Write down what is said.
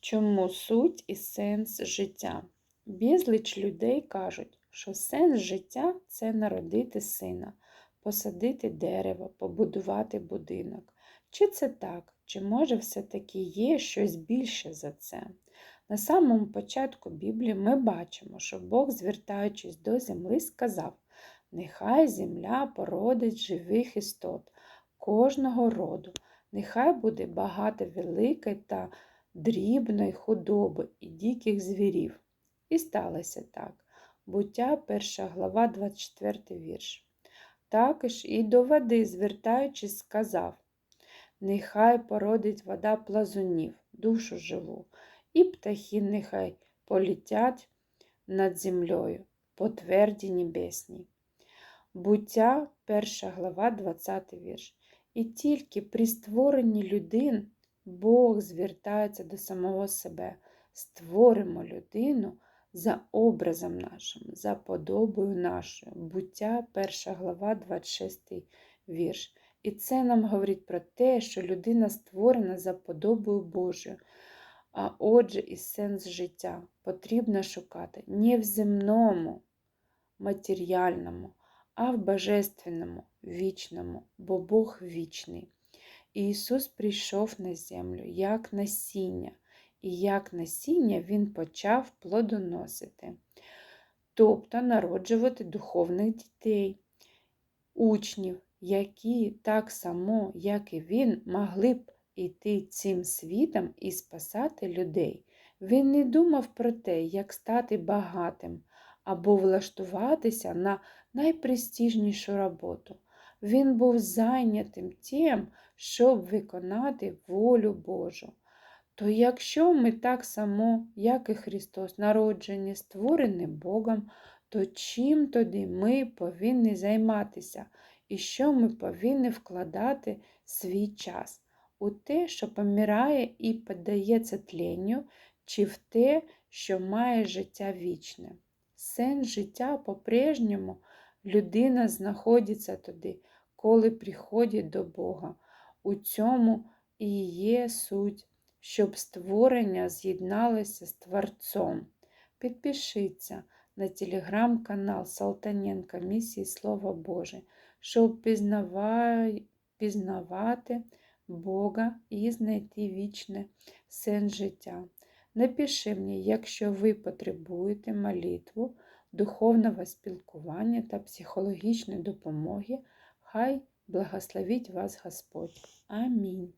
Чому суть і сенс життя? Безліч людей кажуть, що сенс життя це народити сина, посадити дерево, побудувати будинок. Чи це так, чи може все-таки є щось більше за це? На самому початку Біблії ми бачимо, що Бог, звертаючись до земли, сказав: Нехай земля породить живих істот кожного роду, нехай буде багато великої та дрібної худоби і диких звірів. І сталося так. Буття, 1 глава, 24 вірш. Також і до води, звертаючись, сказав Нехай породить вода плазунів, душу живу, і птахи нехай політять над землею по тверді небесній. Буття, 1 глава, 20 вірш. І тільки при створенні людин Бог звертається до самого себе. Створимо людину за образом нашим, за подобою нашою. Буття, 1 глава, 26 вірш. І це нам говорить про те, що людина створена за подобою Божою. А отже, і сенс життя потрібно шукати не в земному, матеріальному, а в божественному, вічному, бо Бог вічний. І Ісус прийшов на землю як насіння, і як насіння Він почав плодоносити, тобто народжувати духовних дітей, учнів, які так само, як і він, могли б іти цим світом і спасати людей. Він не думав про те, як стати багатим або влаштуватися на найпрестижнішу роботу. Він був зайнятим тим, щоб виконати волю Божу. То якщо ми так само, як і Христос, народжені, створені Богом, то чим тоді ми повинні займатися і що ми повинні вкладати свій час? У те, що помирає і піддається тленню, чи в те, що має життя вічне? Сенс життя по-прежньому людина знаходиться туди, коли приходить до Бога. У цьому і є суть, щоб створення з'єдналося з Творцом. Підпишіться на телеграм-канал Салтаненка Місії Слова Боже, щоб пізнавати Бога і знайти вічне сенс життя. Напиши мені, якщо ви потребуєте молитву, духовного спілкування та психологічної допомоги, хай благословить вас Господь. Амінь.